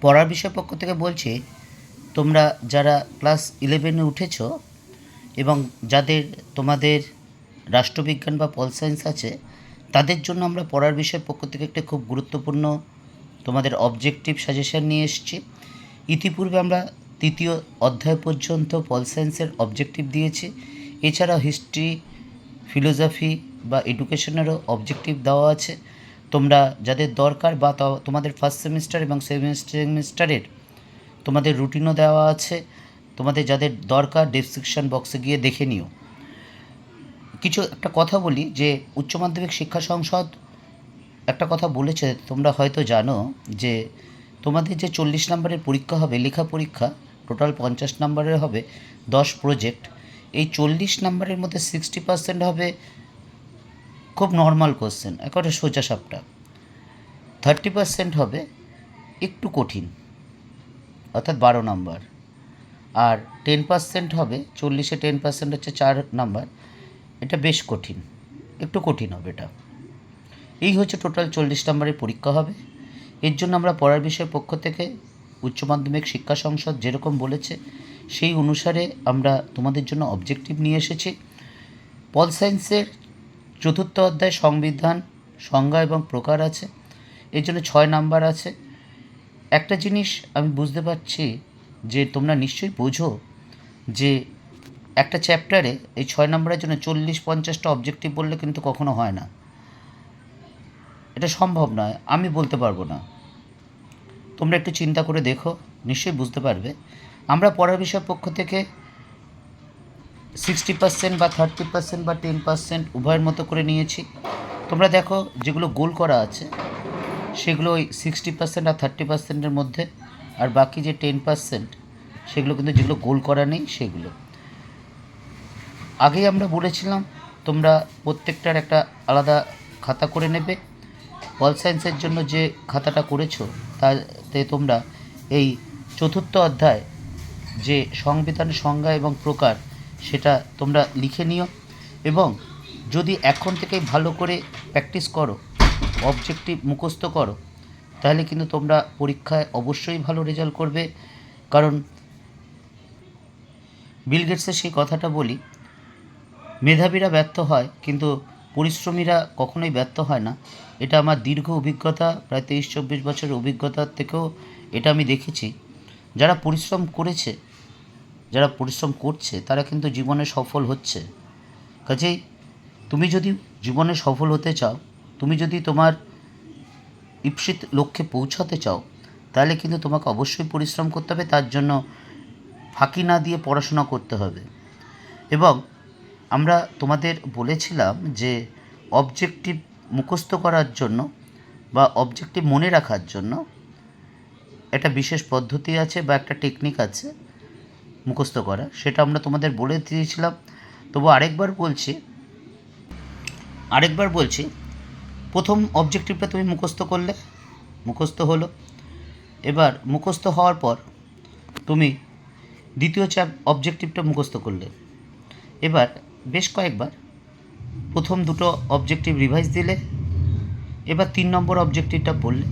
পড়ার বিষয় পক্ষ থেকে বলছি, তোমরা যারা ক্লাস ইলেভেনে উঠেছ এবং যাদের তোমাদের রাষ্ট্রবিজ্ঞান বা পল সায়েন্স আছে, তাদের জন্য আমরা পড়ার বিষয় পক্ষ থেকে একটা খুব গুরুত্বপূর্ণ তোমাদের অবজেক্টিভ সাজেশন নিয়ে এসেছি। ইতিপূর্বে আমরা তৃতীয় অধ্যায় পর্যন্ত পল সায়েন্সের অবজেক্টিভ দিয়েছি। এছাড়াও হিস্ট্রি, ফিলোসফি বা এডুকেশনেরও অবজেক্টিভ দেওয়া আছে। তোমরা যাদের দরকার বা তোমাদের ফার্স্ট সেমিস্টার এবং সেকেন্ড সেমিস্টারের তোমাদের রুটিনও দেওয়া আছে, তোমাদের যাদের দরকার ডেসক্রিপশন বক্সে গিয়ে দেখে নিও। কিছু একটা কথা বলি যে উচ্চ মাধ্যমিক শিক্ষা সংসদ একটা কথা বলেছে, তোমরা হয়তো জানো যে তোমাদের যে চল্লিশ নম্বরের পরীক্ষা হবে, লেখা পরীক্ষা টোটাল পঞ্চাশ নম্বরের হবে, দশ প্রজেক্ট এই চল্লিশ নম্বরের মধ্যে সিক্সটি পার্সেন্ট হবে খুব নর্মাল কোশ্চেন একেবারে সোজা সাপটা থার্টি পার্সেন্ট হবে একটু কঠিন, অর্থাৎ বারো নম্বর আর টেন পার্সেন্ট হবে, চল্লিশে টেন পার্সেন্ট হচ্ছে চার নাম্বার এটা বেশ কঠিন, একটু কঠিন হবে এটা। এই হচ্ছে টোটাল চল্লিশ নম্বরের পরীক্ষা হবে। এর জন্য আমরা পড়ার বিষয় পক্ষ থেকে উচ্চ মাধ্যমিক শিক্ষা সংসদ যেরকম বলেছে, সেই অনুসারে আমরা তোমাদের জন্য অবজেক্টিভ নিয়ে এসেছি। পল সায়েন্সের চতুর্থ অধ্যায় সংবিধান, সংজ্ঞা এবং প্রকার আছে। এর জন্য ছয় নাম্বার আছে। একটা জিনিস আমি বুঝতে পারছি যে তোমরা নিশ্চয়ই বোঝো যে একটা চ্যাপ্টারে এই ছয় নম্বরের জন্য চল্লিশ পঞ্চাশটা অবজেক্টিভ বললে কিন্তু কখনো হয় না। এটা সম্ভব নয়, আমি বলতে পারব না। তোমরা একটু চিন্তা করে দেখো, নিশ্চয়ই বুঝতে পারবে। আমরা পড়ার বিষয় পক্ষ থেকে সিক্সটি পার্সেন্ট বা থার্টি পার্সেন্ট বা টেন পার্সেন্ট উভয়ের মতো করে নিয়েছি। তোমরা দেখো যেগুলো গোল করা আছে, সেগুলো ওই সিক্সটি পার্সেন্ট আর থার্টি পার্সেন্টের মধ্যে, আর বাকি যে টেন পার্সেন্ট সেগুলো কিন্তু যেগুলো গোল করা নেই, সেগুলো। আগেই আমরা বলেছিলাম, তোমরা প্রত্যেকটার একটা আলাদা খাতা করে নেবে। পল সায়েন্সের জন্য যে খাতাটা করেছ, তাতে তোমরা এই চতুর্থ অধ্যায় যে সংবিধানের সংজ্ঞা এবং প্রকার সেটা তোমরা লিখে নিও। এবং যদি এখন থেকেই ভালো করে প্র্যাকটিস করো অবজেক্টিভ মুখস্থ করো, তাহলে কিন্তু তোমরা পরীক্ষায় অবশ্যই ভালো রেজাল্ট করবে। কারণ বিল গেটসের সেই কথাটা বলি, মেধাবীরা ব্যর্থ হয়, কিন্তু পরিশ্রমীরা কখনোই ব্যর্থ হয় না। এটা আমার দীর্ঘ অভিজ্ঞতা, প্রায় তেইশ চব্বিশ বছরের অভিজ্ঞতার থেকেও এটা আমি দেখেছি। যারা পরিশ্রম করেছে যারা পরিশ্রম করছে, তারা কিন্তু জীবনে সফল হচ্ছে। কাজেই তুমি যদি জীবনে সফল হতে চাও, তুমি যদি তোমার ইপ্সিত লক্ষ্যে পৌঁছাতে চাও, তাহলে কিন্তু তোমাকে অবশ্যই পরিশ্রম করতে হবে, তার জন্য ফাঁকি না দিয়ে পড়াশোনা করতে হবে। এবং আমরা তোমাদের বলেছিলাম যে অবজেক্টিভ মুখস্থ করার জন্য বা অবজেক্টিভ মনে রাখার জন্য একটা বিশেষ পদ্ধতি আছে বা একটা টেকনিক আছে। মুখস্থ করা। সেটা আমরা তোমাদের বলে দিয়েছিলাম। তবু আরেকবার বলছি আরেকবার বলছি, প্রথম অবজেক্টিভটা তুমি মুখস্থ করলে, মুখস্থ হলো। এবার মুখস্থ হওয়ার পর তুমি দ্বিতীয় চ্যাপ অবজেক্টিভটা মুখস্থ করলে। এবার বেশ কয়েকবার প্রথম দুটো অবজেক্টিভ রিভাইজ দিলে, এবার তিন নম্বর অবজেক্টিভটা পড়লে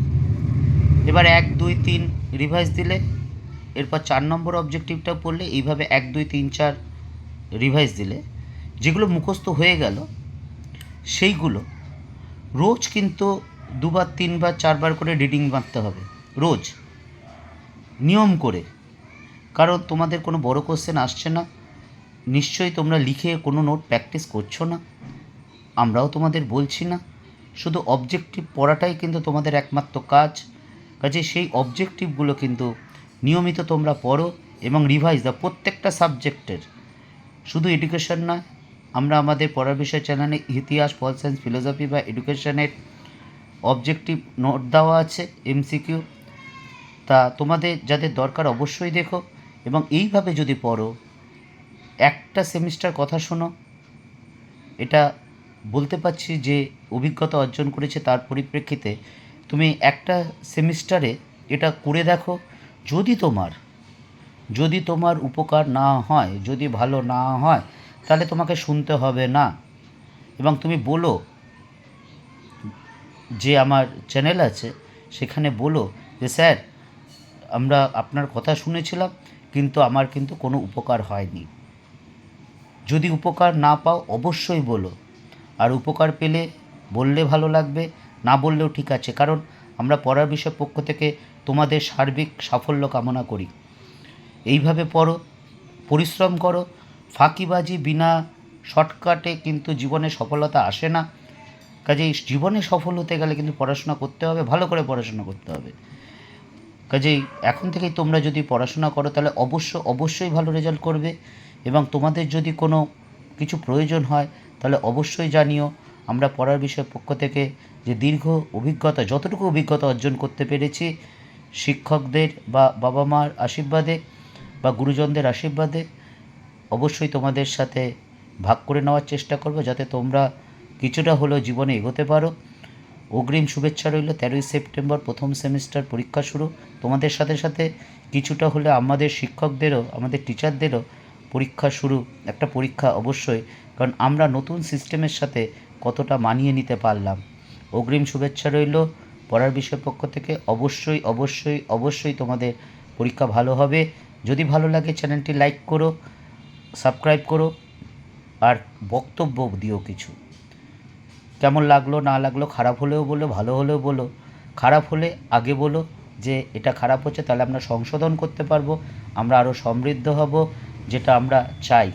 এবার এক, দুই, তিন রিভাইজ দিলে এরপর চার নম্বর অবজেক্টিভটা পড়লে এইভাবে এক, দুই, তিন, চার রিভাইজ দিলে, যেগুলো মুখস্থ হয়ে গেল, সেইগুলো রোজ কিন্তু দুবার, তিনবার, চারবার করে রিডিং মারতে হবে, রোজ। নিয়ম করে। কারণ তোমাদের কোনো বড় কোশ্চেন আসছে না। নিশ্চয়ই তোমরা লিখে কোনো নোট প্র্যাকটিস করছ না। আমরাও তোমাদের বলছি না। শুধু অবজেক্টিভ পড়াটাই কিন্তু তোমাদের একমাত্র কাজ। কাজে সেই অবজেক্টিভগুলো কিন্তু নিয়মিত তোমরা পড়ো এবং রিভাইজ দাও প্রত্যেকটা সাবজেক্টের শুধু এডুকেশন নয়, আমরা আমাদের পড়ার বিষয় চ্যানেলে ইতিহাস পল সায়েন্স ফিলোসফি বা এডুকেশনের অবজেক্টিভ নোট দেওয়া আছে এমসিকিউ তা তোমাদের যাদের দরকার অবশ্যই দেখো এবং এইভাবে যদি পড়ো, একটা সেমিস্টার কথা শোনো। এটা বলতে পারছি যে অভিজ্ঞতা অর্জন করেছে তার পরিপ্রেক্ষিতে। তুমি একটা সেমিস্টারে এটা করে দেখো যদি তোমার যদি তোমার উপকার না হয়, যদি ভালো না হয়, তাহলে তোমাকে শুনতে হবে না। এবং তুমি বলো, যে আমার চ্যানেল আছে, সেখানে বলো যে, স্যার, আমরা আপনার কথা শুনেছিলাম, কিন্তু আমার কিন্তু কোনো উপকার হয়নি। যদি উপকার না পাও, অবশ্যই বলো। আর উপকার পেলে বললে ভালো লাগবে, না বললেও ঠিক আছে। কারণ আমরা পড়ার বিষয় পক্ষ থেকে তোমাদের সার্বিক সাফল্য কামনা করি। এইভাবে পড়ো, পরিশ্রম করো, ফাঁকিবাজি বিনা শর্টকাটে কিন্তু জীবনে সফলতা আসে না। কাজেই জীবনে সফল হতে গেলে কিন্তু পড়াশোনা করতে হবে, ভালো করে পড়াশোনা করতে হবে। কাজেই এখন থেকেই তোমরা যদি পড়াশোনা করো, তাহলে অবশ্য, অবশ্যই ভালো রেজাল্ট করবে এবং তোমাদের যদি কোনো কিছু প্রয়োজন হয়, তাহলে অবশ্যই জানিও। আমরা পড়ার বিষয় পক্ষ থেকে যে দীর্ঘ অভিজ্ঞতা, যতটুকু অভিজ্ঞতা অর্জন করতে পেরেছি শিক্ষকদের বা বাবা মার আশীর্বাদে বা গুরুজনদের আশীর্বাদে, অবশ্যই তোমাদের সাথে ভাগ করে নেওয়ার চেষ্টা করব যাতে তোমরা কিছুটা হলেও জীবনে এগোতে পারো। অগ্রিম শুভেচ্ছা রইল, তেরোই সেপ্টেম্বর প্রথম সেমিস্টার পরীক্ষা শুরু। তোমাদের সাথে সাথে কিছুটা হলে আমাদের শিক্ষকদেরও, আমাদের টিচারদেরও পরীক্ষা শুরু, একটা পরীক্ষা অবশ্যই, কারণ আমরা নতুন সিস্টেমের সাথে কতটা মানিয়ে নিতে পারলাম। অগ্রিম শুভেচ্ছা রইল। পড়ার বিষয় পক্ষ থেকে অবশ্যই অবশ্যই অবশ্যই তোমাদের পরীক্ষা ভালো হবে। যদি ভালো লাগে চ্যানেলটি লাইক করো, সাবস্ক্রাইব করো, আর বক্তব্য দিও কিছু। কেমন লাগল, না লাগল, খারাপ হলেও বলো, ভালো হলেও বলো। খারাপ হলে আগে বলো যে এটা খারাপ হচ্ছে, তাহলে আমরা সংশোধন করতে পারব। আমরা আরও সমৃদ্ধ হব, যেটা আমরা চাই।